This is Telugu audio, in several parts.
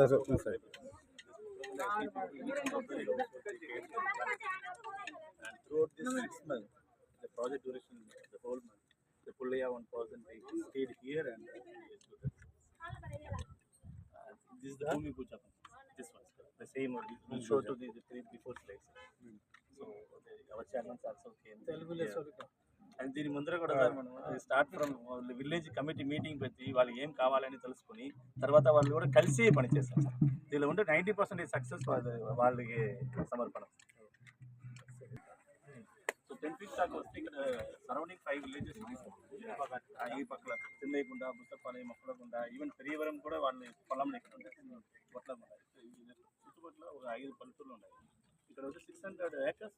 ఒక్క సార్ ఒక్క sir And throughout this six months, the project duration, the whole month, the Pullaya one person they stayed here and uh, this is the Bhumi Puja. This one, the same one. We will show to the, the three before slides. So the, our channels also came. Yeah. And దీని ముందర కూడా సార్ మనం start from village committee meeting పెట్టి వాళ్ళు ఏం కావాలని తెలుసుకుని తర్వాత వాళ్ళు కూడా కలిసి పనిచేస్తారు దీనిలో ఉంటే నైంటీ పర్సెంట్ సక్సెస్ వాళ్ళకి సమర్పణ. సో టెన్ ఫీట్ దాకా వస్తే ఇక్కడ సరౌండింగ్ ఫైవ్ విలేజెస్ ఈ పక్కల చిన్నయ్యకుండా బుత్తపాలెం మొక్కలకుండా ఈవెన్ పెరియవరం కూడా వాళ్ళ పొలంలో ఇక్కడ ఉంటాయి చుట్టుపక్కల ఒక ఐదు పల్లెటూర్లు ఉన్నాయి. ఇక్కడ వచ్చి six hundred acres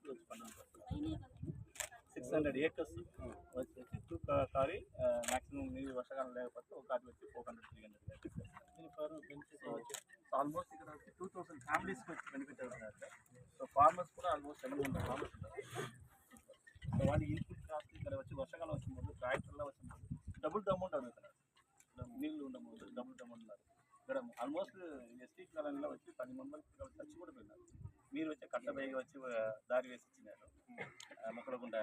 hundred acres. వచ్చేసి టూ కారీ మాక్సిమం నీరు వర్షాకాలం లేకపోతే ఒక కారీ వచ్చి four hundred three hundred benefits almost ఇక్కడ టూ థౌసండ్ ఫ్యామిలీస్ వచ్చి బెనిఫిట్ అవుతున్నారు సార్ సో ఫార్మర్స్ కూడా ఆల్మోస్ట్ సెవెన్ హండ్రెడ్ ఫార్మర్స్ ఉన్నారు సో వాళ్ళ ఇన్పుట్ కాస్ట్ ఇక్కడ వచ్చి వర్షాకాలం వచ్చిన ముందు ట్రాక్టర్లో వచ్చిన ముందు డబుల్ అమౌంట్ అడుగుతున్నారు ఇక్కడ నీళ్ళు ఉండే ముందు డబుల్ అమౌంట్ ఉన్నారు ఇక్కడ ఆల్మోస్ట్ ఎస్టీ కాలంలో వచ్చి పది మంది చచ్చి కూడా పోయినారు మీరు వచ్చి కట్టబైగా వచ్చి ఆ, దారి వేసి ఇచ్చినారు ఆ, మొక్కలకుండా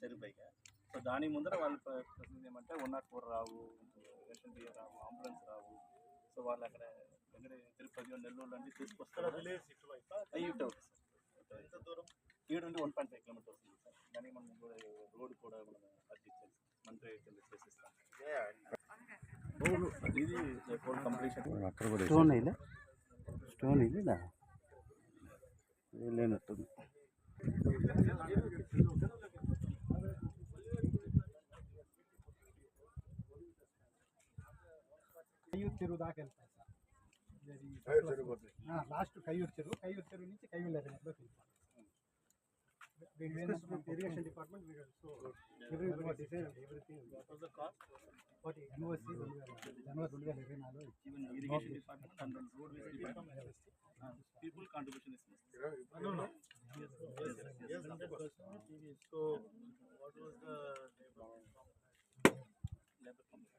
చెరుపైగా సో దాని ముందర వాళ్ళు ప్రశ్న ఏమంటే వన్ నాట్ ఫోర్ రావు రేషన్ బియ్యం రావు అంబులెన్స్ రావు. సో వాళ్ళు అక్కడ ఎక్కడ తిరుపతి నెల్లూరు అన్ని తీసుకొస్తారు. ఇటు అవుతుంది దూరం? ఈడు నుండి వన్ పాయింట్ ఫైవ్ కిలోమీటర్స్ ఉంది సార్. దానికి మనం కూడా రోడ్ కూడా మనం అర్జించాలి మంత్రి కింద చేసిస్తాం. ఇది అక్కడ కూడా స్టోన్ ఇదా స్టోన్ ఇదా లేనట్టుంది. కయ్యూరు చెరువు దాకా వెళ్తాయి సార్ లాస్ట్ కయ్యూరు చెరువు కయ్యూరు చెరువు నుంచి కయ్యూరు లెవెన్లోకి వెళ్తాం irrigation department design everything what university జనవరి రెండు వేల ఇరవై నాలుగు even irrigation department and road ways department people contribution ఇస్తుంది so what was the labour No, no. Thirty-three percent is the labor component. But uh, every uh,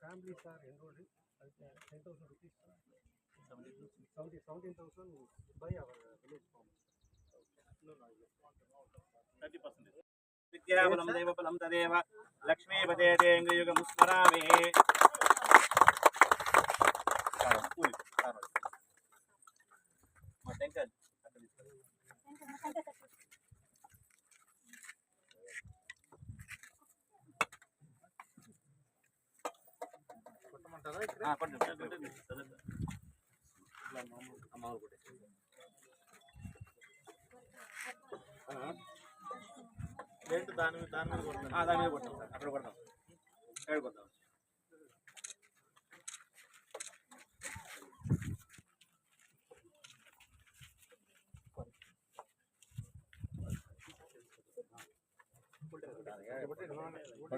families are enrolled in uh, ten thousand rupees. Seventy, seventeen thousand by our uh, village farmers. Thirty percent విద్యాబలం దైవబలం తదేవ లక్ష్మీపదే తేంగయుగం స్మరామి కూలి మా టెంకాయ అక్కడ తీసుకెళ్ళి ఆ, కొంచెం కొంచెం సరే సార్. ఇలా మామూలు అమ్మవారు కూడా ఏంటి దాని మీద దాని మీద కొడతాం దాని మీద కొడతాం. సార్ అక్కడ కొడతాం. అక్కడ కొడతాం.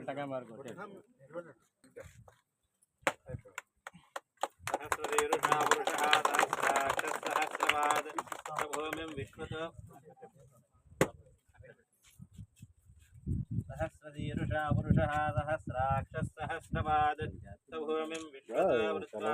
ಟಗ ಮಾರ್ಗೋ ಸಹಸ್ರದೇರುಷಾಪುರುಷಾಸಹಸ್ರವಾದ ಭೂಮಿಂ ವಿಶ್ವತ सहस्रदीरुषा पुरुषः सहस्राक्षः सहस्रवाद भूमिं विश्वता वृत्वा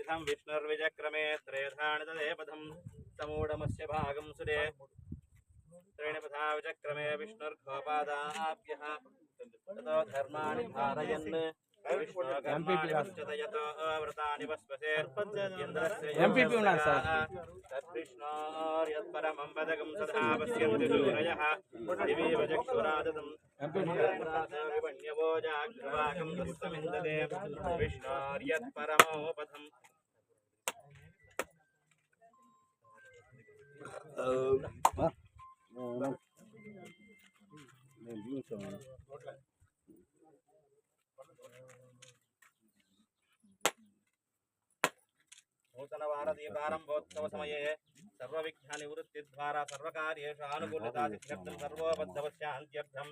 इथं विष्णुर्विजक्रमे त्रेधानि तदेपथं समूढमस्य भागं सुरे त्रीणि पथा विचक्रमे विष्णुर्घोपादाभ्यः ततो धर्माणि धारयन् विष्णुकर्माणि व्रतानि वस्पसे ఎంపీపీ ఉన్నారు సార్. तद्विष्णोर्यत्परमं पदकं सदा पश्यन्ति सूरयः दिवीव चक्षुरादतम् विष्णोर्यत्परमोपथम् नूतनवारदीपारम्भोत्सवसमये सर्वविघ्ननिवृत्तिद्वारा सर्वकार्येषु आनुकूलता सिद्ध्यर्थं सर्वोबद्धवस्यान्त्यर्थम्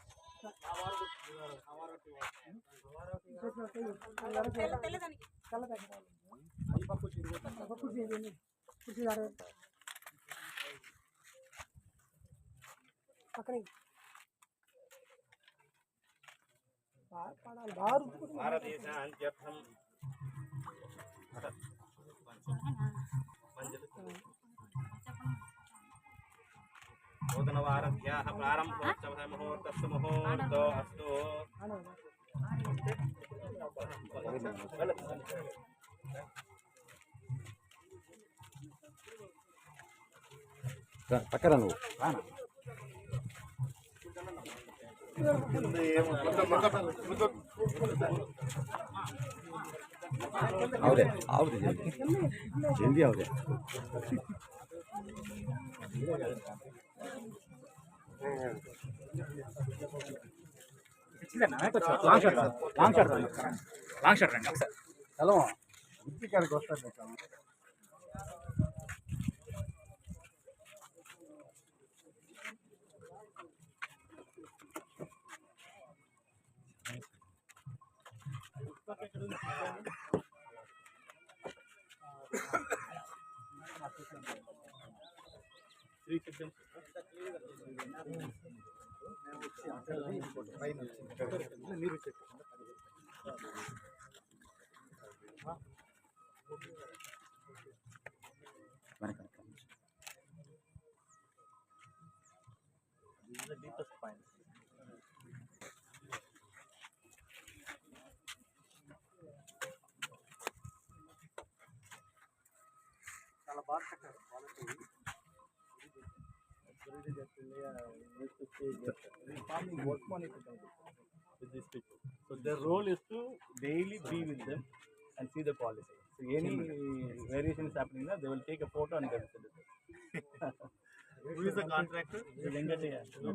పక్కన భారతదేశ అంత్యర్థం పంచలు నూతనవారధ్యాः ప్రారంభోత్సవः ముహూర్తస్సు ముహూర్తో అస్తు పక్కన నువ్వు. అవుదే అవుదే జల్దీ. జల్దీ అవుదే long shot long shot long shot రండి ఒకసారి హలో ఇంటికాడికి వస్తారు చాలా బాగా కట్టారు వాళ్ళకి farming work with these people. So their role is to daily be with them and see the policy. So any variation is happening there, they will take a photo and send it. Who is the contractor? The Venkataya. So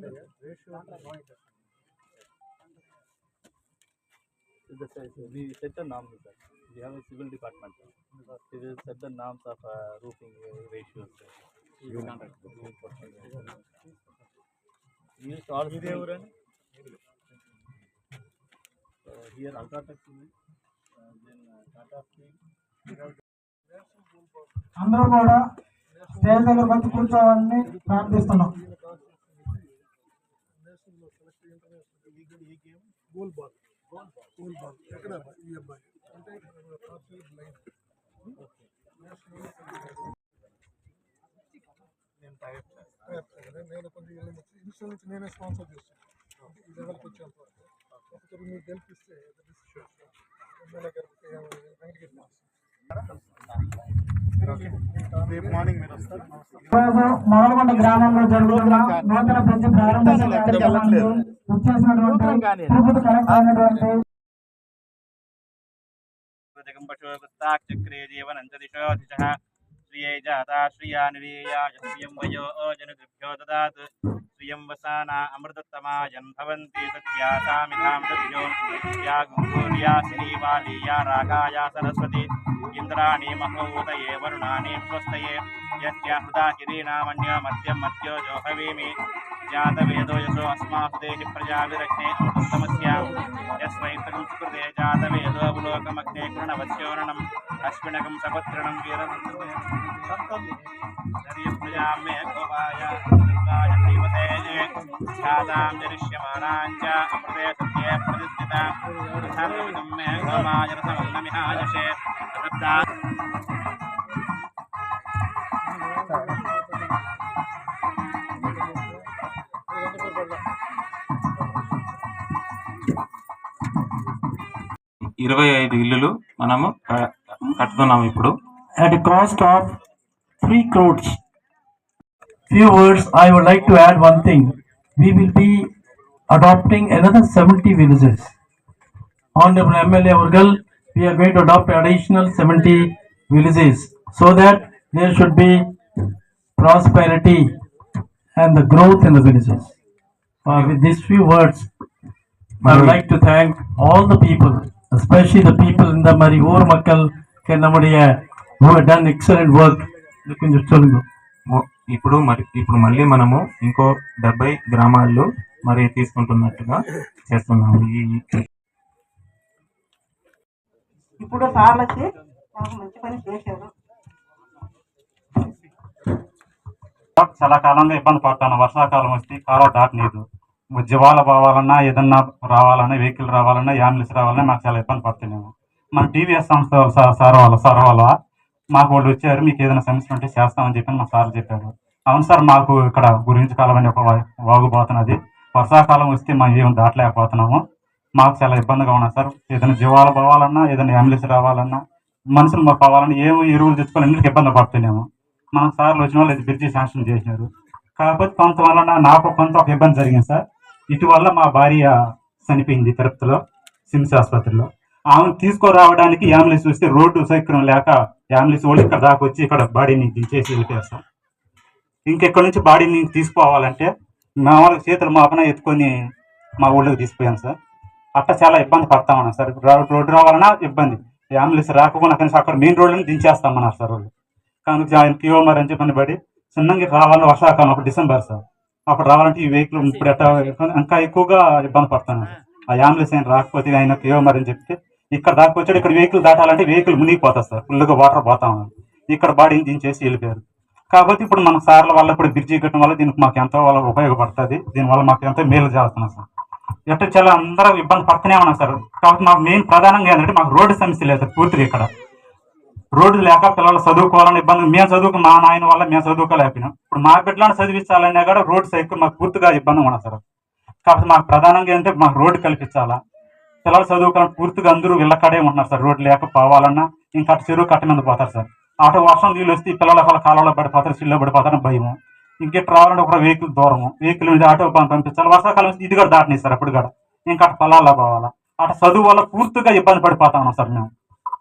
the, we set the norms, sir. We have a civil department. We will set the norms of uh, roofing uh, ratios. So here Ultratech unit, uh, then uh, Tata Steel. అందరూ కూడా స్టేజ్ దగ్గర వచ్చి కూర్చోవాలని ప్రార్థిస్తున్నాం గోల్ బాల్ గోల్ బాల్ ఎక్కడ ఈ అబ్బాయి అంటే పార్షియల్ బ్లైండ్ నేను కొంచెం ఇన్స్టల్ నుంచి నేనే స్పాన్సర్ చేస్తాను. ఈ లెవెల్కి వచ్చేంత వరకు. ఒకసారి మీరు గెలిపిస్తే మొదలకొండ గ్రామంలో జరుగుతున్న నూతన బ్రిడ్జి ప్రారంభోత్సవ కార్యక్రమానికి వచ్చేసినటువంటి తిరుపతి కలెక్టర్ అయినటువంటి జీవనంతదిశో దిశ శ్రిयै జాతా శ్రిया నిరీయాయ శ్రియం వయో జనగృభ్యో దదాత్ శ్రియం వసానా అమృతత్తమాయన్ భవంతి సత్యాసామిధాం దద్యో యా గుంగూర్యా శ్రీవాలీయా రాగాయా సరస్వతి ఇంద్రాణి మహోదయే వరుణాని స్వస్తయే यस्याहुदाचिरीणामन्यो मद्यं मद्यो जोहवीमि। जातवेदो यतो अस्मासु देहि प्रजाभिरग्ने अमृतमस्यां यस्मै सुकृते जातवेदो अवलोकमग्ने कृणवत्योरणम् अश्विनकं सपत्रणं वीरप्रजां मे गोपाय देवते ख्यातां ఇరవై ఐదు ఇల్లులు మనము క- కట్టుతున్నాము ఇప్పుడు at a cost of 3 crores. Few words, I would like to add one thing. We will be adopting another 70 villages. Honorable MLA Urgal, we are going to adopt additional 70 villages so that there should be prosperity and the growth in the villages. Uh, with these few words, I would like to thank all the people, especially the people in the Mariur Makkal Kennamudiya who have done excellent work. కొంచెం சொல்லுங்க మొ- ఇప్పుడు మరి ఇప్పుడు మళ్ళీ మనము ఇంకో డెబ్బై గ్రామాల్లో మరి తీసుకుంటున్నట్టుగా చేస్తున్నాము ఈ ఇప్పుడు సార్లు వచ్చి మాకు మంచి పని చేశారు చాలా కాలంగా ఇబ్బంది పడతాను వర్షాకాలం వస్తే కాలువ దాటలేదు జీవాల పోవాలన్నా ఏదన్నా రావాలన్నా వెహికల్ రావాలన్నా అంబులెన్స్ రావాలన్నా మాకు చాలా ఇబ్బంది పడుతున్నాము. మన టీవీఎస్ సంస్థ సార్ సార్ వాళ్ళ సార్ వాళ్ళ మాకు వాళ్ళు వచ్చారు మీకు ఏదైనా సమస్య ఉంటే చేస్తామని చెప్పి మా సార్ చెప్పారు. అవును సార్ మాకు ఇక్కడ గురించి కాలం అని ఒక వా- వాగుపోతున్నది వర్షాకాలం వస్తే మేము ఏం దాటలేకపోతున్నాము. మాకు చాలా ఇబ్బందిగా ఉన్నా సార్. ఏదైనా జీవాలు పోవాలన్నా ఏదైనా అంబులెన్స్ రావాలన్నా మనుషులు మాకు కావాలన్నా ఏమి ఎరువులు తెచ్చుకోవాలి అన్నిటికీ ఇబ్బంది పడుతున్నాము? మన సార్లు వచ్చిన వాళ్ళు ఇది బ్రిడ్జి శాంక్షన్ చేసినారు. కాకపోతే కొంత వలన నాకు కొంత ఒక ఇబ్బంది జరిగింది సార్. ఇటీవల మా భార్య చనిపోయింది తిరుపతిలో సిమ్స్ ఆసుపత్రిలో ఆమెను తీసుకురావడానికి అంబులెన్స్ వస్తే రోడ్డు సౌకర్యం లేక అంబులెన్స్ వాళ్ళు ఇక్కడ దాకా వచ్చి ఇక్కడ బాడీని దించేసి వెళ్ళిపోయారు సార్ ఇంకెక్కడి నుంచి బాడీని తీసుకోవాలంటే మా వాళ్ళకి చేతులు మాపన ఎత్తుకొని మా ఊళ్ళోకి తీసుకుపోయాను సార్. అట్లా చాలా ఇబ్బంది పడతా సార్. రోడ్డు రావాలన్నా ఇబ్బంది. అంబులెన్స్ రాకుండా కనీసం అక్కడ మెయిన్ రోడ్లను దించేస్తామన్నారు సార్ వాళ్ళు. కానీ ఆయన కిలోమీటర్ అని చెప్పని బడి చిన్నంగి రావాలని వర్షాకాలం అప్పుడు డిసెంబర్ సార్. అప్పుడు రావాలంటే ఈ వెహికల్ ఇప్పుడు ఎట్లా ఇంకా ఎక్కువగా ఇబ్బంది పడుతున్నాను ఆ. అంబులెన్స్ ఆయన రాకపోతే ఆయన అని చెప్తే ఇక్కడ దాకా వచ్చాడు ఇక్కడ వెహికల్ దాటాలంటే వెహికల్ మునిగిపోతుంది సార్. ఫుల్గా వాటర్ పోతా ఉంది. ఇక్కడ బాడీని దించేసి వెళ్ళిపోయారు. కాబట్టి ఇప్పుడు మన సార్ల వల్ల ఇప్పుడు బ్రిడ్జి కట్టడం వల్ల దీనికి మాకు ఎంతో వల్ల ఉపయోగపడుతుంది. దీనివల్ల మాకు ఎంతో మేలు చేస్తున్నాం సార్. ఎట్లా చాలా అందరూ ఇబ్బంది పడుతూనే ఉన్నాం సార్. కాబట్టి మాకు మెయిన్ ప్రధానంగా ఏంటంటే మాకు రోడ్డు సమస్య లేదు సార్ పూర్తిగా ఇక్కడ. రోడ్డు లేక పిల్లలు చదువుకోవాలని ఇబ్బంది మేము చదువుకు మా నాయన వల్ల మేము చదువుకోలేకపోయినాం. ఇప్పుడు మా బిడ్డలను చదివించాలన్నా కూడా రోడ్డు సైకిల్ మాకు పూర్తిగా ఇబ్బంది ఉండదు సార్. కాబట్టి మాకు ప్రధానంగా ఏంటంటే మాకు రోడ్డు కల్పించాలా. పిల్లలు చదువుకోవాలని పూర్తిగా అందరూ ఇళ్ళకాడే ఉంటున్నారు సార్. రోడ్డు లేక పోవాలన్నా ఇంకా చెరువు కట్ట మీద పోతారు సార్. అటు వర్షం నీళ్ళు వస్తే పిల్లల వాళ్ళ కాలంలో పడిపోతారు చిల్లో పడిపోతారని భయము. ఇంకే రావాలంటే ఒక వెహికల్ దూరము. వెహికల్ మీద ఆటో పంపించాలి. వర్షాకాలం ఇది కూడా దాటినాయి సార్ అప్పుడు కూడా. ఇంకా అటు పొలాల్లో పోవాలా. అటు చదువు వల్ల పూర్తిగా ఇబ్బంది పడిపోతా ఉన్నాం సార్ మేము.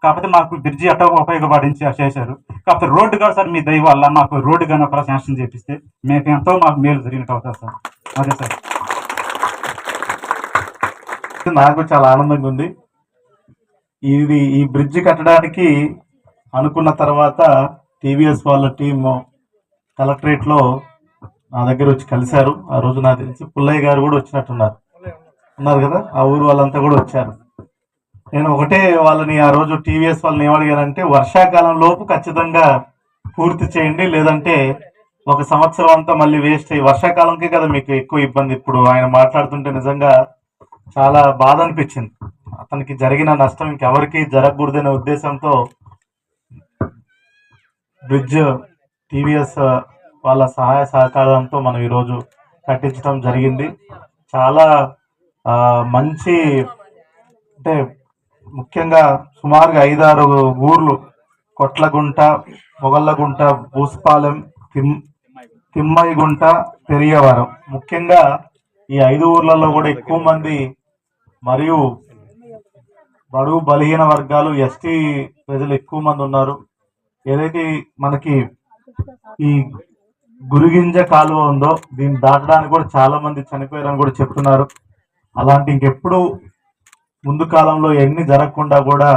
కాకపోతే మాకు బ్రిడ్జి అట్ట ఉపయోగపడించి చేశారు. కాకపోతే రోడ్డు కాదు సార్ మీ దయ వల్ల మాకు రోడ్డు కానీ ఒక శాంక్షన్ చేపిస్తే మీకు ఎంతో మాకు మేలు జరిగినట్టు అవుతుంది సార్. అదే సార్. నాకు చాలా ఆనందంగా ఉంది. ఇది ఈ బ్రిడ్జ్ కట్టడానికి అనుకున్న తర్వాత టీవీఎస్ వాళ్ళ టీమ్ కలెక్టరేట్లో నా దగ్గర వచ్చి కలిశారు. ఆ రోజు నాకు తెలిసి పుల్లయ్య గారు కూడా వచ్చినట్టున్నారు. ఉన్నారు కదా? ఆ ఊరు వాళ్ళంతా కూడా వచ్చారు. నేను ఒకటే వాళ్ళని ఆ రోజు టీవీఎస్ వాళ్ళని ఏమడిగానంటే వర్షాకాలం లోపు ఖచ్చితంగా పూర్తి చేయండి లేదంటే ఒక సంవత్సరం అంతా మళ్ళీ వేస్ట్ అయ్యి వర్షాకాలంకే కదా మీకు ఎక్కువ ఇబ్బంది. ఇప్పుడు ఆయన మాట్లాడుతుంటే నిజంగా చాలా బాధ అనిపించింది. అతనికి జరిగిన నష్టం ఇంకెవరికి జరగకూడదనే ఉద్దేశంతో బ్రిడ్జ్ టీవీఎస్ వాళ్ళ సహాయ సహకారంతో మనం ఈరోజు కట్టించడం జరిగింది. చాలా మంచి అంటే ముఖ్యంగా సుమారుగా ఐదారు ఊర్లు కొట్లగుంట మొగళ్ళగుంట భూస్పాలెం తిమ్ తిమ్మయ్యగుంట పెరియవరం. ముఖ్యంగా ఈ ఐదు ఊర్లలో కూడా ఎక్కువ మంది మరియు బడుగు బలహీన వర్గాలు ఎస్టీ ప్రజలు ఎక్కువ మంది ఉన్నారు. ఏదైతే మనకి ఈ గురిగింజ కాలువ ఉందో దీన్ని దాటడానికి కూడా చాలా మంది చనిపోయారని కూడా చెప్తున్నారు. అలాంటి ఇంకెప్పుడు ముందు కాలంలో ఎన్ని జరగకుండా కూడా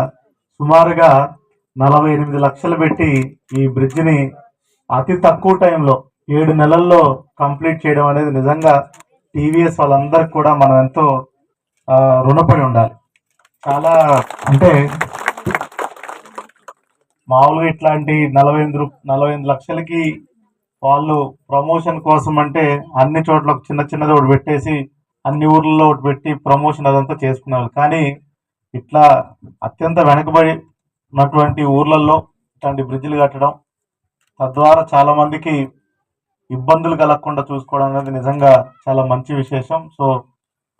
సుమారుగా నలభై ఎనిమిది లక్షలు పెట్టి ఈ బ్రిడ్జిని అతి తక్కువ టైంలో ఏడు నెలల్లో కంప్లీట్ చేయడం అనేది నిజంగా టీవీఎస్ వాళ్ళందరికీ కూడా మనం ఎంతో రుణపడి ఉండాలి. చాలా అంటే మామూలుగా ఇట్లాంటి నలభై ఎనిమిది నలభై ఎనిమిది లక్షలకి వాళ్ళు ప్రమోషన్ కోసం అంటే అన్ని చోట్ల చిన్న చిన్నది ఒకటి పెట్టేసి అన్ని ఊర్లలో పెట్టి ప్రమోషన్ అదంతా చేసుకునేవాళ్ళు కానీ ఇట్లా అత్యంత వెనకబడి ఉన్నటువంటి ఊర్లలో ఇట్లాంటి బ్రిడ్జిలు కట్టడం తద్వారా చాలా మందికి ఇబ్బందులు కలగకుండా చూసుకోవడం అనేది నిజంగా చాలా మంచి విశేషం. సో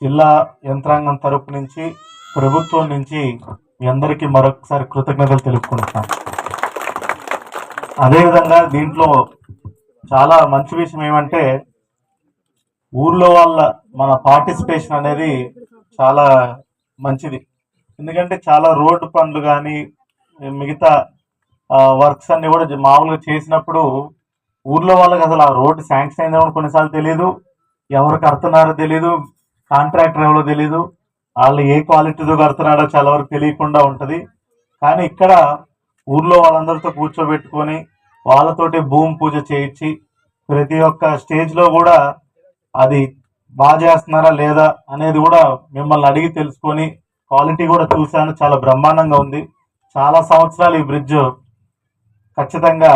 జిల్లా యంత్రాంగం తరపు నుంచి ప్రభుత్వం నుంచి మీ అందరికీ మరొకసారి కృతజ్ఞతలు తెలుపుకుంటున్నాను అదేవిధంగా దీంట్లో చాలా మంచి విషయం ఏమంటే ఊర్లో వాళ్ళ మన పార్టిసిపేషన్ అనేది చాలా మంచిది. ఎందుకంటే చాలా రోడ్డు పనులు కానీ మిగతా వర్క్స్ అన్ని కూడా మామూలుగా చేసినప్పుడు ఊర్లో వాళ్ళకి అసలు ఆ రోడ్డు శాంక్షన్ అయిందో కొన్నిసార్లు తెలియదు ఎవరు కడుతున్నారో తెలియదు కాంట్రాక్టర్ ఎవరో తెలియదు వాళ్ళు ఏ క్వాలిటీతో కడుతున్నాడో చాలా వరకు తెలియకుండా ఉంటుంది. కానీ ఇక్కడ ఊర్లో వాళ్ళందరితో కూర్చోబెట్టుకొని వాళ్ళతోటి భూమి పూజ చేయించి ప్రతి ఒక్క స్టేజ్లో కూడా అది బాగా చేస్తున్నారా లేదా అనేది కూడా మిమ్మల్ని అడిగి తెలుసుకొని క్వాలిటీ కూడా చూశాను. చాలా బ్రహ్మాండంగా ఉంది. చాలా సంవత్సరాలు ఈ బ్రిడ్జ్ ఖచ్చితంగా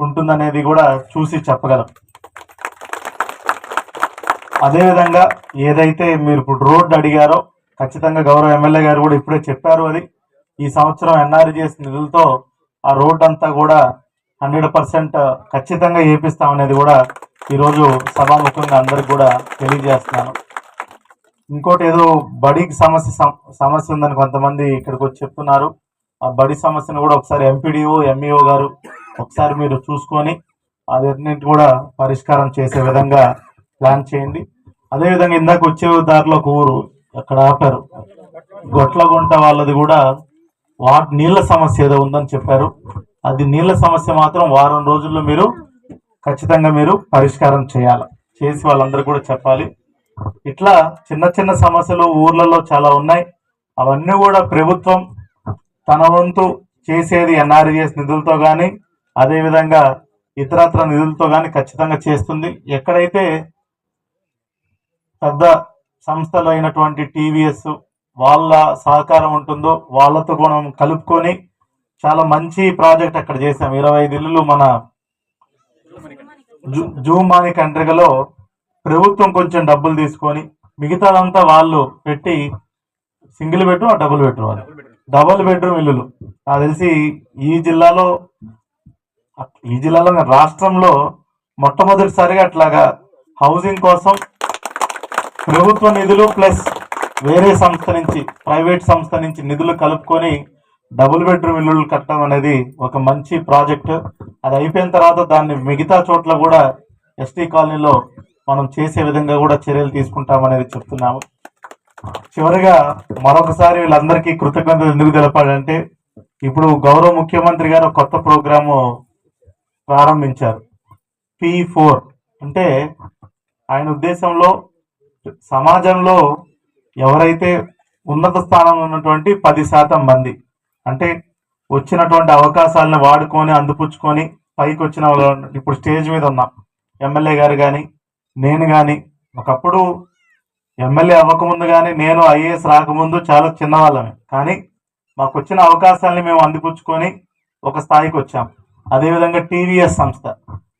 ఉంటుందనేది కూడా చూసి చెప్పగలం. అదేవిధంగా ఏదైతే మీరు ఇప్పుడు రోడ్డు అడిగారో ఖచ్చితంగా గౌరవ ఎమ్మెల్యే గారు కూడా ఇప్పుడే చెప్పారు అది. ఈ సంవత్సరం ఎన్ఆర్జీఎస్ నిధులతో ఆ రోడ్డు అంతా కూడా హండ్రెడ్ పర్సెంట్ ఖచ్చితంగా వేపిస్తామనేది కూడా ఈరోజు సభాముఖంగా అందరికి కూడా తెలియజేస్తున్నాను. ఇంకోటి ఏదో బడికి సమస్య సమస్య ఉందని కొంతమంది ఇక్కడికి వచ్చి చెప్తున్నారు. ఆ బడి సమస్యను కూడా ఒకసారి ఎంపీడీఓ ఎంఈఓ గారు ఒకసారి మీరు చూసుకొని అదన్నింటి కూడా పరిష్కారం చేసే విధంగా ప్లాన్ చేయండి. అదేవిధంగా ఇందాక వచ్చే దారిలో ఒక ఊరు అక్కడ ఆపారు. గొట్లగుంట వాళ్ళది కూడా వా నీళ్ళ సమస్య ఏదో ఉందని చెప్పారు. అది నీళ్ళ సమస్య మాత్రం వారం రోజుల్లో మీరు ఖచ్చితంగా మీరు పరిష్కారం చేయాలి. చేసి వాళ్ళందరూ కూడా చెప్పాలి. ఇట్లా చిన్న చిన్న సమస్యలు ఊర్లలో చాలా ఉన్నాయి. అవన్నీ కూడా ప్రభుత్వం తన వంతు చేసేది ఎన్ఆర్జిఎస్ నిధులతో కానీ అదేవిధంగా ఇతరత్ర నిధులతో కానీ ఖచ్చితంగా చేస్తుంది. ఎక్కడైతే పెద్ద సంస్థలు అయినటువంటి టీవీఎస్ వాళ్ళ సహకారం ఉంటుందో వాళ్ళతో కూడా కలుపుకొని చాలా మంచి ప్రాజెక్ట్ అక్కడ చేసాం ఇరవై ఐదు ఇల్లులు మన జూ- మనీ కంట్రిగలో ప్రభుత్వం కొంచెం డబ్బులు తీసుకొని మిగతాదంతా వాళ్ళు పెట్టి సింగిల్ బెడ్రూమ్ డబుల్ బెడ్రూమ్ అది డబుల్ బెడ్రూమ్ ఇల్లులు. నాకు తెలిసి ఈ జిల్లాలో ఈ జిల్లాలో రాష్ట్రంలో మొట్టమొదటిసారిగా అట్లాగా హౌసింగ్ కోసం ప్రభుత్వ నిధులు ప్లస్ వేరే సంస్థ నుంచి ప్రైవేట్ సంస్థ నుంచి నిధులు కలుపుకొని డబుల్ బెడ్రూమ్ ఇల్లులు కట్టడం అనేది ఒక మంచి ప్రాజెక్ట్. అది అయిపోయిన తర్వాత దాన్ని మిగతా చోట్ల కూడా ఎస్టీ కాలనీలో మనం చేసే విధంగా కూడా చర్యలు తీసుకుంటామనేది చెప్తున్నాము. చివరిగా మరొకసారి వీళ్ళందరికీ కృతజ్ఞతలు ఎందుకు తెలపాలంటే ఇప్పుడు గౌరవ ముఖ్యమంత్రి గారు కొత్త ప్రోగ్రాము ప్రారంభించారు. పి ఫోర్ అంటే ఆయన ఉద్దేశంలో సమాజంలో ఎవరైతే ఉన్నత స్థానంలో ఉన్నటువంటి పది శాతం మంది అంటే వచ్చినటువంటి అవకాశాలను వాడుకొని అందిపుచ్చుకొని పైకి వచ్చిన వాళ్ళు ఇప్పుడు స్టేజ్ మీద ఉన్నాం. ఎమ్మెల్యే గారు కానీ నేను కానీ ఒకప్పుడు ఎమ్మెల్యే అవ్వకముందు కానీ నేను ఐఏఎస్ రాకముందు చాలా చిన్నవాళ్ళమే. కానీ మాకు వచ్చిన అవకాశాలని మేము అందిపుచ్చుకొని ఒక స్థాయికి వచ్చాం. అదేవిధంగా టీవీఎస్ సంస్థ.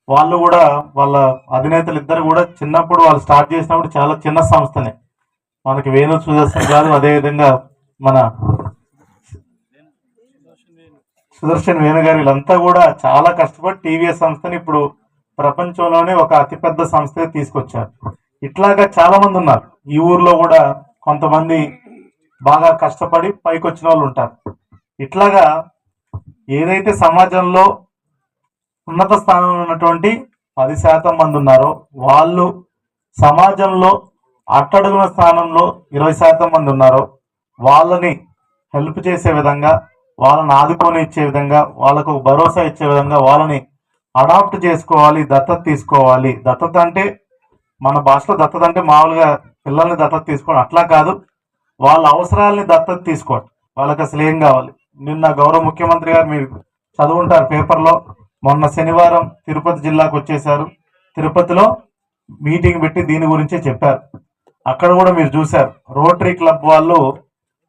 వాళ్ళు కూడా వాళ్ళ అధినేతలు ఇద్దరు కూడా చిన్నప్పుడు వాళ్ళు స్టార్ట్ చేసినప్పుడు చాలా చిన్న సంస్థనే. మనకి వేణు సుదర్శన్ గారు అదేవిధంగా మన సుదర్శన్ వేణుగారు వీళ్ళంతా కూడా చాలా కష్టపడి టీవీఎస్ సంస్థని ఇప్పుడు ప్రపంచంలోనే ఒక అతిపెద్ద సంస్థ తీసుకొచ్చారు. ఇట్లాగా చాలా మంది ఉన్నారు ఈ ఊర్లో కూడా కొంతమంది బాగా కష్టపడి పైకి వచ్చిన వాళ్ళు ఉంటారు. ఇట్లాగా ఏదైతే సమాజంలో ఉన్నత స్థానంలో ఉన్నటువంటి పది శాతం మంది ఉన్నారో వాళ్ళు సమాజంలో అట్టడుగున స్థానంలో ఇరవై శాతం మంది ఉన్నారో వాళ్ళని హెల్ప్ చేసే విధంగా వాళ్ళని ఆదుకొని ఇచ్చే విధంగా వాళ్ళకు భరోసా ఇచ్చే విధంగా వాళ్ళని అడాప్ట్ చేసుకోవాలి దత్తత తీసుకోవాలి. దత్తత అంటే మన భాషలో దత్తత అంటే మామూలుగా పిల్లల్ని దత్తత తీసుకోవడం అట్లా కాదు. వాళ్ళ అవసరాలని దత్తత తీసుకోవడం. వాళ్ళకి అసలు ఏం కావాలి? నిన్న గౌరవ ముఖ్యమంత్రి గారు మీరు చదువుంటారు పేపర్లో మొన్న శనివారం తిరుపతి జిల్లాకు వచ్చేసారు తిరుపతిలో మీటింగ్ పెట్టి దీని గురించే చెప్పారు. అక్కడ కూడా మీరు చూశారు. రోటరీ క్లబ్ వాళ్ళు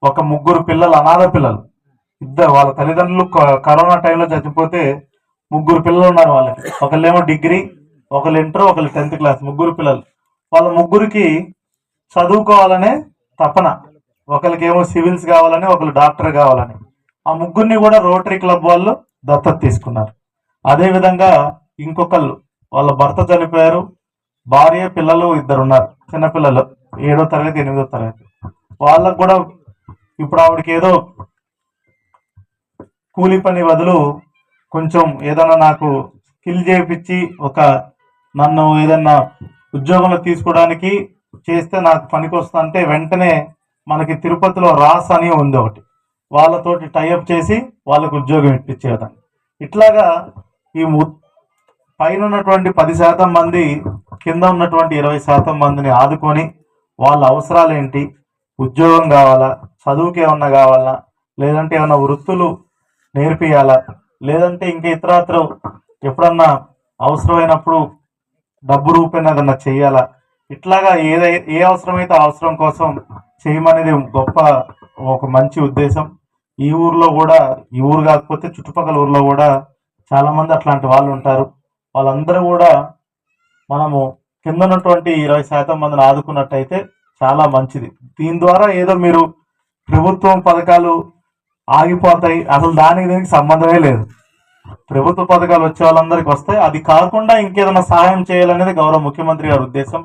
ఒక ముగ్గురు పిల్లలు అనాథ పిల్లలు. ఇద్దరు వాళ్ళ తల్లిదండ్రులు క- కరోనా టైంలో చచ్చిపోతే ముగ్గురు పిల్లలు ఉన్నారు వాళ్ళకి. ఒకళ్ళేమో డిగ్రీ ఒకళ్ళు ఇంటర్ ఒకళ్ళు టెన్త్ క్లాస్ ముగ్గురు పిల్లలు. వాళ్ళ ముగ్గురికి చదువుకోవాలనే తపన. ఒకరికేమో సివిల్స్ కావాలని ఒకరు డాక్టర్ కావాలని. ఆ ముగ్గురిని కూడా రోటరీ క్లబ్ వాళ్ళు దత్తత తీసుకున్నారు. అదేవిధంగా ఇంకొకళ్ళు వాళ్ళ భర్త చనిపోయారు భార్య పిల్లలు ఇద్దరు ఉన్నారు చిన్నపిల్లలు ఏడో తరగతి ఎనిమిదో తరగతి. వాళ్ళకు కూడా ఇప్పుడు ఆవిడకి ఏదో కూలి పని బదులు కొంచెం ఏదైనా నాకు స్కిల్ చేయించి ఒక నన్ను ఏదన్నా ఉద్యోగంలో తీసుకోవడానికి చేస్తే నాకు పనికి వస్తుందంటే వెంటనే మనకి తిరుపతిలో రాస్ అని ఉంది ఒకటి. వాళ్ళతోటి టైఅప్ చేసి వాళ్ళకు ఉద్యోగం ఇప్పించేదాన్ని ఇట్లాగా ఈ ము- పైన ఉన్నటువంటి పది శాతం మంది కింద ఉన్నటువంటి ఇరవై శాతం మందిని ఆదుకొని వాళ్ళ అవసరాలు ఏంటి ఉద్యోగం కావాలా? చదువుకి ఏమన్నా కావాలా? లేదంటే ఏమన్నా వృత్తులు నేర్పియాలా లేదంటే ఇంకా ఇతరాత్రు ఎప్పుడన్నా అవసరమైనప్పుడు డబ్బు రూపేణ ఏదన్నా చేయాలా ఇట్లాగా ఏదై ఏ అవసరమైతే అవసరం కోసం చేయమనేది గొప్ప ఒక మంచి ఉద్దేశం. ఈ ఊర్లో కూడా ఈ ఊరు కాకపోతే చుట్టుపక్కల ఊర్లో కూడా చాలామంది అట్లాంటి వాళ్ళు ఉంటారు. వాళ్ళందరూ కూడా మనము కింద ఉన్నటువంటి ఇరవై శాతం మందిని ఆదుకున్నట్టయితే చాలా మంచిది. దీని ద్వారా ఏదో మీరు ప్రభుత్వం పథకాలు ఆగిపోతాయి. అసలు దానికి దీనికి సంబంధమే లేదు. ప్రభుత్వ పథకాలు వచ్చే వాళ్ళందరికీ వస్తాయి అది కాకుండా ఇంకేదైనా సహాయం చేయాలనేది గౌరవ ముఖ్యమంత్రి గారి ఉద్దేశం.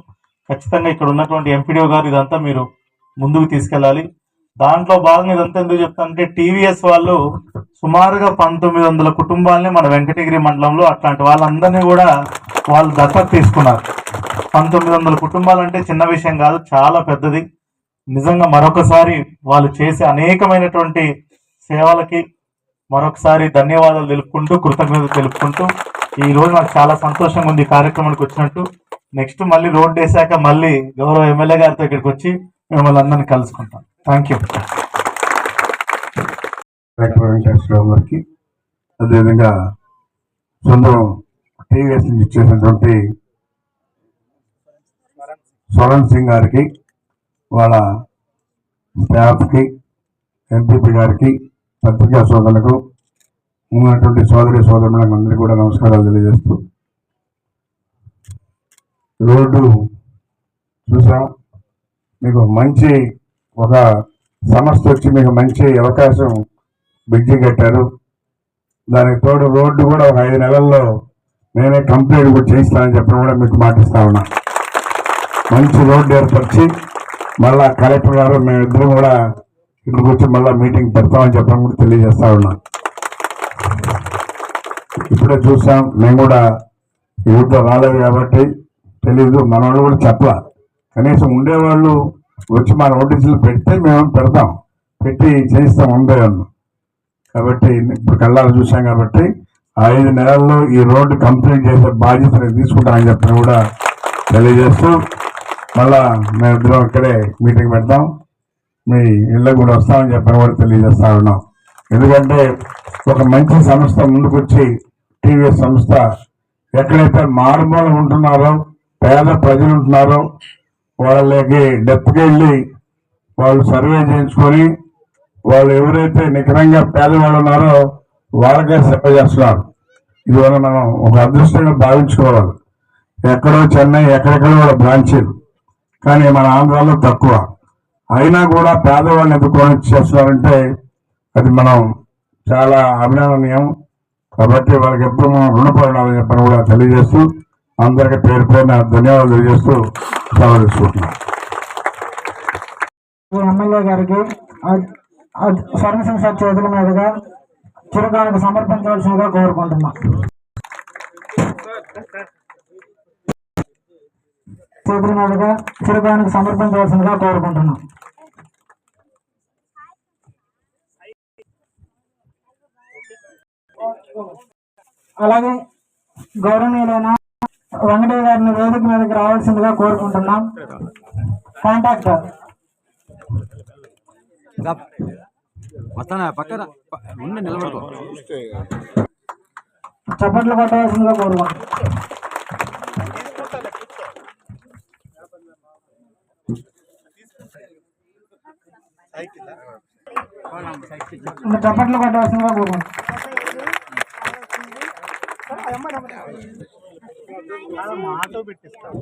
ఖచ్చితంగా ఇక్కడ ఉన్నటువంటి ఎంపీడీఓ గారు ఇదంతా మీరు ముందుకు తీసుకెళ్ళాలి. దాంట్లో భాగంగా ఇదంతా ఎందుకు చెప్తానంటే టీవీఎస్ వాళ్ళు సుమారుగా పంతొమ్మిది వందల కుటుంబాలని మన వెంకటగిరి మండలంలో అట్లాంటి వాళ్ళందరినీ కూడా వాళ్ళు దత్తత తీసుకున్నారు. పంతొమ్మిది వందల కుటుంబాలు అంటే చిన్న విషయం కాదు చాలా పెద్దది. నిజంగా మరొకసారి వాళ్ళు చేసే అనేకమైనటువంటి సేవలకి మరొకసారి ధన్యవాదాలు తెలుపుకుంటూ కృతజ్ఞతలు తెలుపుకుంటూ ఈ రోజు నాకు చాలా సంతోషంగా ఉంది ఈ కార్యక్రమానికి వచ్చినట్టు. నెక్స్ట్ మళ్ళీ రోడ్ వేసాక మళ్ళీ గౌరవ ఎమ్మెల్యే గారితో ఇక్కడికి వచ్చి మిమ్మల్ని అందరినీ కలుసుకుంటాం. థ్యాంక్ యూ గారికి అదేవిధంగా సొంతం టీవీఎస్ నుంచి ఇచ్చేసినటువంటి స్వరణ్ సింగ్ గారికి వాళ్ళ స్టాఫ్కి ఎంపీపీ గారికి పత్రికా సోదరులకు ఉన్నటువంటి సోదరి సోదరులకు అందరికీ కూడా నమస్కారాలు తెలియజేస్తూ రోడ్డు చూసాం మీకు మంచి ఒక సంస్థ వచ్చి మీకు మంచి అవకాశం బిడ్జి కట్టారు. దానికి తోడు రోడ్డు కూడా ఒక ఐదు నెలల్లో నేనే కంప్లీట్ కూడా చేయిస్తానని చెప్పడం కూడా మీకు మాటిస్తా ఉన్నా. మంచి రోడ్డు ఏర్పరిచి మళ్ళా కలెక్టర్ గారు మేమిద్దరం కూడా ఇక్కడికి వచ్చి మళ్ళీ మీటింగ్ పెడతామని చెప్పడం కూడా తెలియజేస్తా ఉన్నాను ఇప్పుడే చూసాం మేము కూడా ఈ ఊరిలో రాలేదు కాబట్టి తెలియదు మన వాళ్ళు కూడా చెప్పాల. కనీసం ఉండేవాళ్ళు వచ్చి మా నోటీసులు పెడితే మేము పెడతాం పెట్టి చేయిస్తాం ఉండేవాళ్ళు కాబట్టి ఇప్పుడు కళ్ళాలు చూసాం కాబట్టి ఆ ఐదు నెలల్లో ఈ రోడ్డు కంప్లీట్ చేసే బాధ్యత నేను తీసుకుంటానని చెప్పిన కూడా తెలియజేస్తూ మళ్ళా మేమిద్దరం ఇక్కడే మీటింగ్ పెడతాం. మీ ఇళ్ళకు కూడా వస్తామని చెప్పని కూడా తెలియజేస్తా ఉన్నాం. ఎందుకంటే ఒక మంచి సంస్థ ముందుకొచ్చి టీవీఎస్ సంస్థ ఎక్కడైతే మారుమూల ఉంటున్నారో పేద ప్రజలు ఉంటున్నారో వాళ్ళకి డెప్త్కి వెళ్ళి వాళ్ళు సర్వే చేయించుకొని వాళ్ళు ఎవరైతే నికరంగా పేదవాళ్ళు ఉన్నారో వాళ్ళకే సేవ చేస్తున్నారు. ఇదివల్ల మనం ఒక అదృష్టంగా భావించుకోవాలి. ఎక్కడో చెన్నై ఎక్కడెక్కడో వాళ్ళ బ్రాంచీలు కానీ మన ఆంధ్రాలో తక్కువ. అయినా కూడా పేదవాళ్ళని ఎదుర్కొని చేస్తున్నారంటే అది మనం చాలా అభినందనీయం. కాబట్టి వాళ్ళకి ఎప్పుడు మనం రుణపడాలని చెప్పని కూడా తెలియజేస్తూ అందరికీ పేరు పేరున ధన్యవాదాలు తెలియజేస్తూ సెలవు తీసుకుంటున్నాను ఎమ్మెల్యే గారికి స్వర్ణసింగ్ సార్ చేతుల మీదుగా చిరకాలకు సమర్పించవలసిందిగా కోరుకుంటున్నా. చేతుల మీదుగా చిరకానికి సమర్పించవలసిందిగా కోరుకుంటున్నాం. అలాగే గౌరవనీయులైన వెంకటయ్య గారిని వేదిక మీదకి రావాల్సిందిగా కోరుకుంటున్నాం. పక్కన ఉండి నిలబడుకో. చప్పట్లు కొట్టవలసిందిగా కోరుకుంటున్నాం. చప్పట్లు కొట్టవలసిందిగా కోరుకుంటున్నాం. ఆటో పెట్టిస్తాం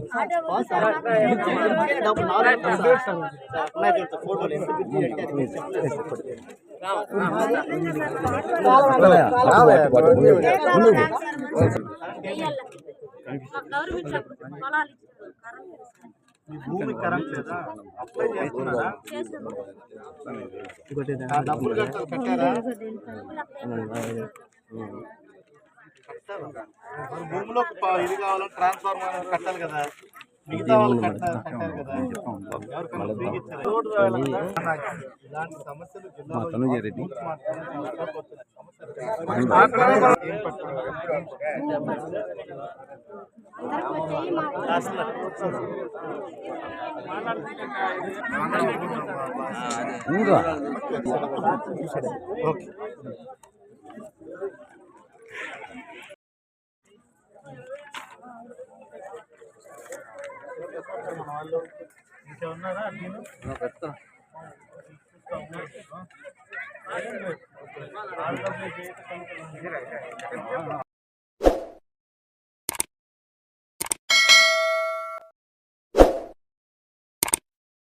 భూమి కరెక్ట్ లేదా అప్లై చేస్తున్నారా డబ్బులు కట్టారా భూమిలో ఇది కావాలంటే ట్రాన్స్ఫార్మర్ కట్టాలి కదా. మిగతా వాళ్ళు కట్టారు కదా. ఇలాంటి సమస్యలు జిల్లాలో ఓకే. మన వాళ్ళు ఇంకెన్నారా నేను